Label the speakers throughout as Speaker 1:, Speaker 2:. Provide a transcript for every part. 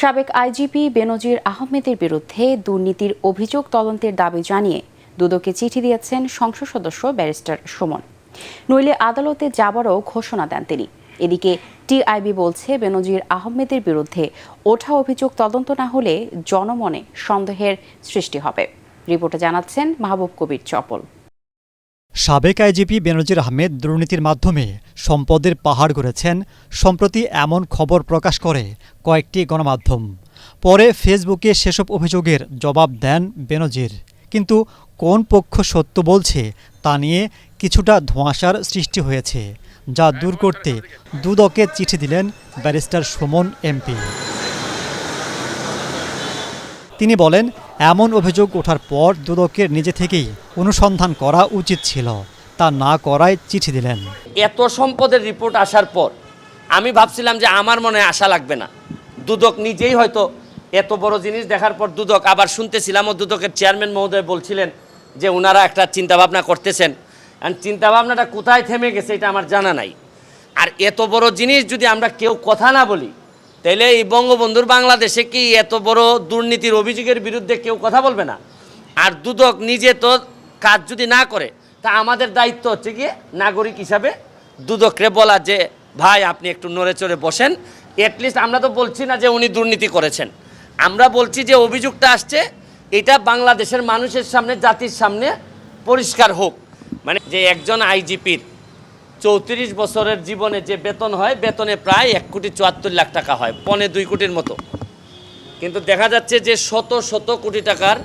Speaker 1: সাবেক আইজিপি বেনজির আহমেদের বিরুদ্ধে দুর্নীতির অভিযোগ তদন্তের দাবি জানিয়ে দুদকে চিঠি দিয়েছেন সংসদ সদস্য ব্যারিস্টার সুমন। নইলে আদালতে যাবারও ঘোষণা দেন তিনি। এদিকে টিআইবি বলছে, বেনজির আহমেদের বিরুদ্ধে ওঠা অভিযোগ তদন্ত না হলে জনমনে সন্দেহের সৃষ্টি হবে। রিপোর্টে জানাচ্ছেন মাহবুব কবির চপল।
Speaker 2: সাবেক আইজিপি বেনজির আহমেদ দুর্নীতির মাধ্যমে সম্পদের পাহাড় গড়েছেন সম্প্রতি এমন খবর প্রকাশ করে কয়েকটি গণমাধ্যম। পরে ফেসবুকে সেসব অভিযোগের জবাব দেন বেনজির। কিন্তু কোন পক্ষ সত্য বলছে তা নিয়ে কিছুটা ধোঁয়াশার সৃষ্টি হয়েছে, যা দূর করতে দুদকে চিঠি দিলেন ব্যারিস্টার সুমন এমপি। তিনি বলেন এমন অভিযোগ ওঠার পর দুদকের নিজে থেকেই অনুসন্ধান করা উচিত ছিল। তা না করায় চিঠি দিলেন।
Speaker 3: এত সম্পদের রিপোর্ট আসার পর আমি ভাবছিলাম যে আমার মনে আশা লাগবে না। দুদক নিজেই হয়তো এত বড় জিনিস দেখার পর দুদক আবার শুনতেছিলাম ও দুদকের চেয়ারম্যান মহোদয় বলছিলেন যে ওনারা একটা চিন্তাভাবনা করতেছেন। আর চিন্তাভাবনাটা কোথায় থেমে গেছে এটা আমার জানা নাই। আর এত বড় জিনিস যদি আমরা কেউ কথা না বলি তাহলে এই বঙ্গবন্ধুর বাংলাদেশে কি এত বড় দুর্নীতির অভিযোগের বিরুদ্ধে কেউ কথা বলবে না? আর দুদক নিজে তো কাজ যদি না করে, তা আমাদের দায়িত্ব হচ্ছে গিয়ে নাগরিক হিসাবে দুদকরে বলা যে, ভাই, আপনি একটু নড়ে চড়ে বসেন। অ্যাটলিস্ট আমরা তো বলছি না যে উনি দুর্নীতি করেছেন। আমরা বলছি যে অভিযোগটা আসছে, এটা বাংলাদেশের মানুষের সামনে, জাতির সামনে পরিষ্কার হোক। মানে যে একজন আইজিপির চৌত্রিশ বছরের জীবনে যে বেতন হয়, বেতনে প্রায় এক কোটি চুয়াত্তর লাখ টাকা হয়, পনে দুই কোটির মতো। কিন্তু দেখা যাচ্ছে যে শত শত কোটি টাকার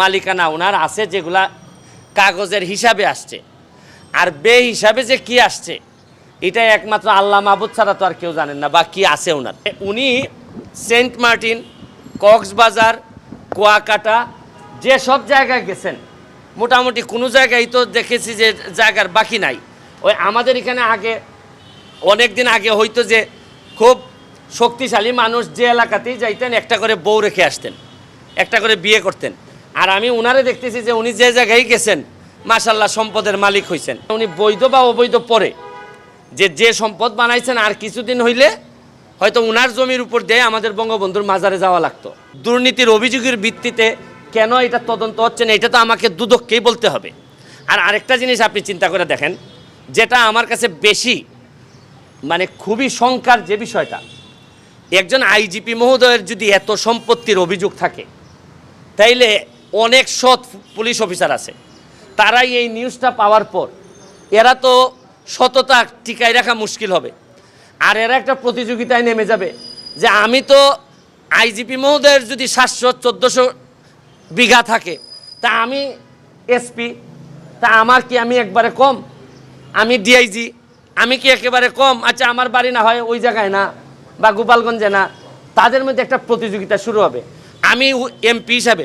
Speaker 3: মালিকানা ওনার আছে যেগুলা কাগজের হিসাবে আসছে। আর বে হিসাবে যে কি আসছে এটা একমাত্র আল্লাহ মাহবুদ ছাড়া তো আর কেউ জানেন না বা কি আছে ওনার। উনি সেন্ট মার্টিন, কক্সবাজার, কুয়াকাটা, যে সব জায়গায় গেছেন, মোটামুটি কোনো জায়গায় তো দেখেছি যে জায়গার বাকি নাই। ওই আমাদের এখানে আগে, অনেক দিন আগে হয়তো যে খুব শক্তিশালী মানুষ যে এলাকাতেই যাইতেন, একটা করে বউ রেখে আসতেন, একটা করে বিয়ে করতেন। আর আমি উনারে দেখতেছি যে উনি যে জায়গায় গেছেন মাসাল্লাহ সম্পদের মালিক হয়েছেন উনি বৈধ বা অবৈধ পরে যে যে সম্পদ বানাইছেন আর কিছুদিন হইলে হয়তো উনার জমির উপর দিয়ে আমাদের বঙ্গবন্ধুর মাজারে যাওয়া লাগতো। দুর্নীতির অভিযোগের ভিত্তিতে কেন এটা তদন্ত হচ্ছে না, এটা তো আমাকে দুদককেই বলতে হবে। আর আরেকটা জিনিস আপনি চিন্তা করে দেখেন যেটা আমার কাছে বেশি মানে খুবই শঙ্কার যে বিষয়টা, একজন আইজিপি মহোদয়ের যদি এত সম্পত্তির অভিযোগ থাকে, তাইলে অনেক সৎ পুলিশ অফিসার আছে। তারাই এই নিউজটা পাওয়ার পর, এরা তো সততা টিকায় রাখা মুশকিল হবে। আর এরা একটা প্রতিযোগিতায় নেমে যাবে যে আমি তো আইজিপি মহোদয়ের যদি সাতশো, চোদ্দোশো বিঘা থাকে, তা আমি এসপি, তা আমার কি আমি একবারে কম? আমি ডিআইজি আমি কি একেবারে কম? আচ্ছা আমার বাড়ি না হয় ওই জায়গায় না, বা গোপালগঞ্জে না, তাদের মধ্যে একটা প্রতিযোগিতা শুরু হবে। আমি এমপি হিসাবে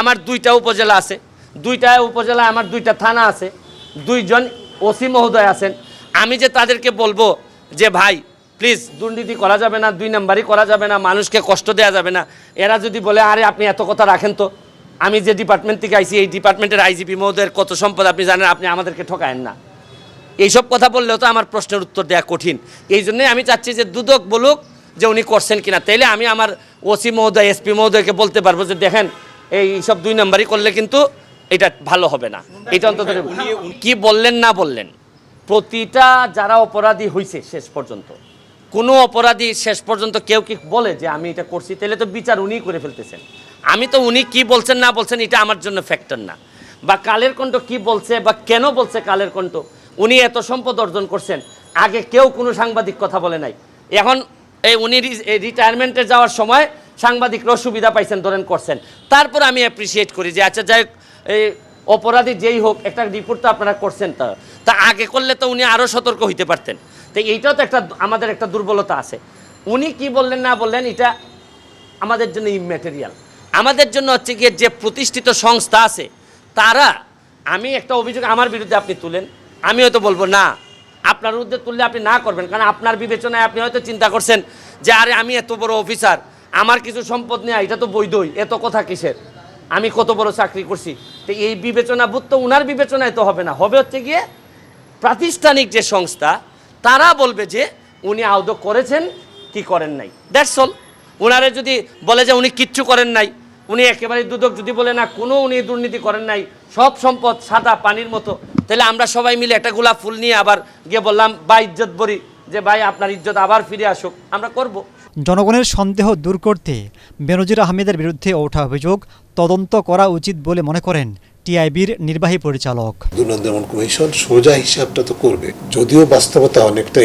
Speaker 3: আমার দুইটা উপজেলা আছে। দুইটা উপজেলায় আমার দুইটা থানা আছে। দুইজন ওসি মহোদয় আছেন। আমি যে তাদেরকে বলব যে, ভাই প্লিজ দুর্নীতি করা যাবে না, দুই নাম্বারই করা যাবে না, মানুষকে কষ্ট দেওয়া যাবে না। এরা যদি বলে, আরে, আপনি এত কথা রাখেন তো, আমি যে ডিপার্টমেন্ট থেকে আইছি, এই ডিপার্টমেন্টের আইজিপি মহোদয়ের কত সম্পদ আপনি জানেন, আপনি আমাদেরকে ঠকায়েন না। এইসব কথা বললেও তো আমার প্রশ্নের উত্তর দেওয়া কঠিন। এই জন্যই আমি চাচ্ছি যে দুদক বলুক যে উনি করছেন কিনা। তাইলে আমি আমার ওসি মহোদয় এসপি মহোদয়কে বলতে পারব যে দেখেন এই সব দুই নম্বরই করলে কিন্তু এটা ভালো হবে না। এটা অন্তত কি বললেন না বললেন প্রতিটা যারা অপরাধী হয়েছে শেষ পর্যন্ত কোনো অপরাধী শেষ পর্যন্ত কেউ কি বলে যে আমি এটা করছি? তাহলে তো বিচার উনিই করে ফেলতেছেন। আমি তো উনি কি বলছেন না বলছেন এটা আমার জন্য ফ্যাক্টর না। বা কালের কণ্ঠ কি বলছে বা কেন বলছে কালের কণ্ঠ? উনি এত সম্পদ অর্জন করছেন। আগে কেউ কোনো সাংবাদিক কথা বলে নাই। এখন এই উনি রিটায়ারমেন্টে যাওয়ার সময় সাংবাদিকরাও সুবিধা পাইছেন, ধরেন করছেন। তারপর আমি অ্যাপ্রিসিয়েট করি যে আচ্ছা যাই এই অপরাধী যেই হোক, একটা রিপোর্ট তো আপনারা করছেন তা। তা আগে করলে তো উনি আরও সতর্ক হইতে পারতেন। তো এইটাও তো একটা, আমাদের একটা দুর্বলতা আছে। উনি কি বললেন, না বললেন, এটা আমাদের জন্য ইম্যাটেরিয়াল আমাদের জন্য হচ্ছে গিয়ে যে প্রতিষ্ঠিত সংস্থা আছে, তারা, আমি একটা অভিযোগ আমার বিরুদ্ধে আপনি তুলেন। আমি হয়তো বলব না। আপনার বিরুদ্ধে তুললে আপনি না করবেন, কারণ আপনার বিবেচনায় আপনি হয়তো চিন্তা করছেন যে, আরে, আমি এত বড় অফিসার, আমার কিছু সম্পদ নেই, এটা তো বৈধই এত কথা কিসের? আমি কত বড় চাকরি করছি। তো এই বিবেচনা বুধ তো উনার বিবেচনায় তো হবে না। হবে হচ্ছে গিয়ে প্রাতিষ্ঠানিক যে সংস্থা, তারা বলবে যে, উনি আদৌ করেছেন কি করেন নাই? দ্যাটস অল ওনারে যদি বলে যে, উনি কিচ্ছু করেন নাই, উনি একেবারে দুদক যদি বলে না, কোনো উনি দুর্নীতি করেন নাই সব সম্পদ সাদা পানির মতো। তাহলে আমরা সবাই মিলে একটা গোলাপ ফুল নিয়ে আবার গিয়ে বললাম বা ইজ্জত বরি যে ভাই আপনার ইজ্জত আবার ফিরে আসুক। আমরা করব।
Speaker 2: জনগণের সন্দেহ দূর করতে বেনজির আহমেদের বিরুদ্ধে ওঠা অভিযোগ তদন্ত করা উচিত বলে মনে করেন টিআইবির নির্বাহী পরিচালক।
Speaker 4: দুর্নীতিদমন কমিশন সোজা হিসাবটা তো করবে। যদিও বাস্তবতা অনেকটা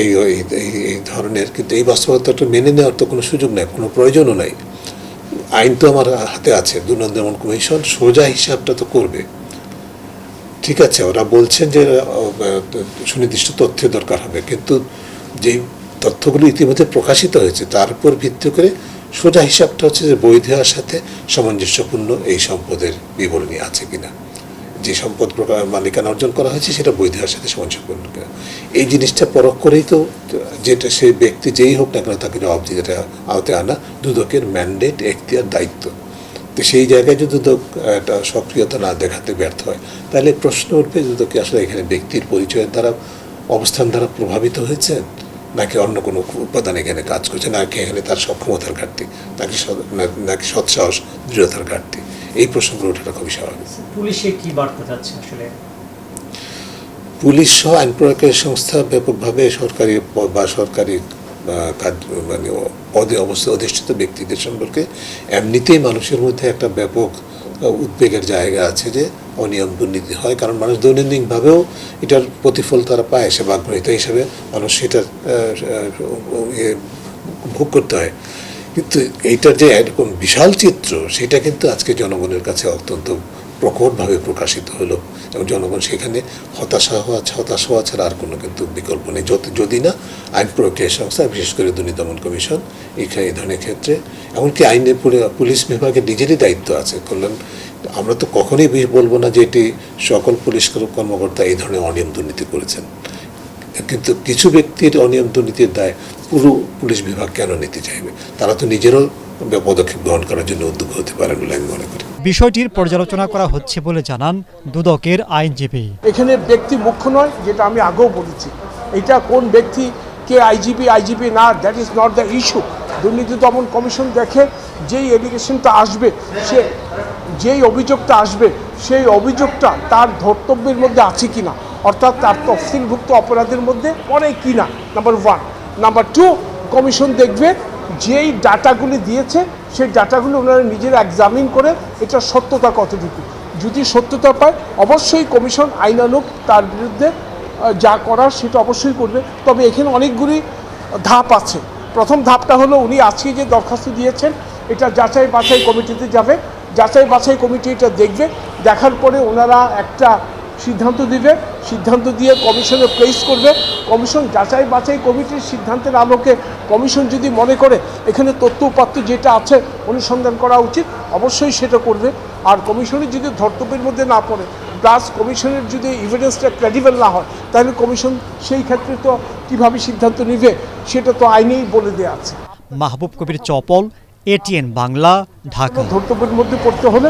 Speaker 4: এই ধরনের কিন্তু এই বাস্তবতাটা মেনে নেওয়ার তো কোনো সুযোগ নাই কোনো প্রয়োজনও নাই। আইন তো আমার হাতে আছে। দুর্নীতিদমন কমিশন সোজা হিসাবটা তো করবে। ঠিক আছে, ওরা বলছেন যে সুনির্দিষ্ট তথ্যের দরকার হবে, কিন্তু যেই তথ্যগুলো ইতিমধ্যে প্রকাশিত হয়েছে, তার উপর ভিত্তি করে সোজা হিসাবটা হচ্ছে যে বৈধ সাথে সামঞ্জস্যপূর্ণ এই সম্পদের বিবরণী আছে কিনা। যে সম্পদ মালিকানা অর্জন করা হয়েছে, সেটা বৈধ সাথে সামঞ্জস্যপূর্ণ কিনা। এই জিনিসটা পরখ করেই তো যেটা সেই ব্যক্তি যেই হোক না কেন তাকে জবাবদিহিতা আওতায় আনা, দুদকের ম্যান্ডেট এখতিয়ার, দায়িত্ব। তো সেই জায়গায় যদি দুদক একটা সক্রিয়তা না দেখাতে ব্যর্থ হয় তাহলে প্রশ্ন উঠবে দুদক কি আসলে এখানে ব্যক্তির পরিচয়ের দ্বারা অবস্থান দ্বারা প্রভাবিত হয়েছেন নাকি অন্য কোনো উপাদান এখানে কাজ করছে? নাকি এখানে তার সক্ষমতার ঘাটতি? নাকি নাকি সৎসাহস দৃঢ়তার ঘাটতি? এই প্রশ্নগুলো ওঠাটা খুবই স্বাভাবিক।
Speaker 5: পুলিশে কি বার্তা যাচ্ছে আসলে?
Speaker 4: পুলিশ সহ আইন প্রয়োগকারী সংস্থা ব্যাপকভাবে সরকারি বা সরকারি মানে পদে অবস্থা অধিষ্ঠিত ব্যক্তিদের সম্পর্কে এমনিতেই মানুষের মধ্যে একটা ব্যাপক উদ্বেগের জায়গা আছে যে অনিয়ম দুর্নীতি হয়। কারণ মানুষ দৈনন্দিনভাবেও এটার প্রতিফল তারা পায় সেবা গ্রহীতা হিসেবে মানুষ ইয়ে ভোগ করতে হয়। কিন্তু এইটার যে এরকম বিশাল চিত্র, সেটা কিন্তু আজকে জনগণের কাছে অত্যন্ত প্রকটভাবে প্রকাশিত হলো এবং জনগণ সেখানে হতাশা হওয়া হতাশ হওয়া ছাড়া আর কোনো কিন্তু বিকল্প নেই। যত- যদি না, আইন প্রক্রিয়া সংস্থা, বিশেষ করে দুর্নীতি দমন কমিশন, এখানে এই ধরনের ক্ষেত্রে। এমনকি আইনে পুরে- পুলিশ বিভাগের নিজেরই দায়িত্ব আছে। কল্যাণ, আমরা তো কখনোই বলব না যে এটি সকল পুলিশ কর্মকর্তা এই ধরনের অনিয়ম দুর্নীতি করেছেন। কিন্তু কিছু ব্যক্তির অনিয়ম দুর্নীতির দায় পুরো পুলিশ বিভাগ কেন নিতে চাইবে? তারা তো নিজেরও পদক্ষেপ গ্রহণ করার জন্য উদ্যোগ হতে পারেন বলে আমি মনে করি।
Speaker 2: বিষয়টির পর্যালোচনা করা হচ্ছে বলে জানান দুদকের আইনজীবী।
Speaker 6: এখানে ব্যক্তি মুখ্য নয়, যেটা আমি আগেও বলেছি। এটা কোন ব্যক্তি, কে আইজিপি আইজিপি না that is not the issue দুর্নীতি দমন কমিশন দেখে যেই এলিগেশনটা আসবে, সে যেই অভিযোগটা আসবে, সেই অভিযোগটা তার ধর্তব্যের মধ্যে আছে কিনা, অর্থাৎ তার তফসিলভুক্ত অপরাধের মধ্যে পড়ে কিনা number one number two commission দেখবে যেই ডাটাগুলি দিয়েছে, সেই ডাটাগুলো ওনারা নিজেরা এক্সামিন করে এটা সত্যতা কতটুকু। যদি সত্যতা পায়, অবশ্যই কমিশন আইনানুক তার বিরুদ্ধে যা করার সেটা অবশ্যই করবে। তবে এখানে অনেকগুলি ধাপ আছে। প্রথম ধাপটা হলো উনি আজকে যে দরখাস্ত দিয়েছেন, এটা যাচাই বাছাই কমিটিতে যাবে। যাচাই বাছাই কমিটি এটা দেখবে। দেখার পরে ওনারা একটা সিদ্ধান্ত দিবে। সিদ্ধান্ত দিয়ে কমিশনে প্লেস করবে। কমিশন যাচাই বাছাই কমিটির সিদ্ধান্তের আলোকে কমিশন যদি মনে করে এখানে তথ্য উপাত্ত যেটা আছে অনুসন্ধান করা উচিত অবশ্যই সেটা করবে। আর কমিশনের যদি ধর্তব্যের মধ্যে না পড়ে প্লাস কমিশনের যদি ইভিডেন্সটা ক্রেডিবল না হয় তাহলে কমিশন সেই ক্ষেত্রে তো কীভাবে সিদ্ধান্ত নেবে সেটা তো আইনেই বলে দেওয়া আছে।
Speaker 2: মাহবুব কবির চপল এটিএন বাংলা ঢাকা।
Speaker 6: ধর্তব্যের মধ্যে পড়তে হলে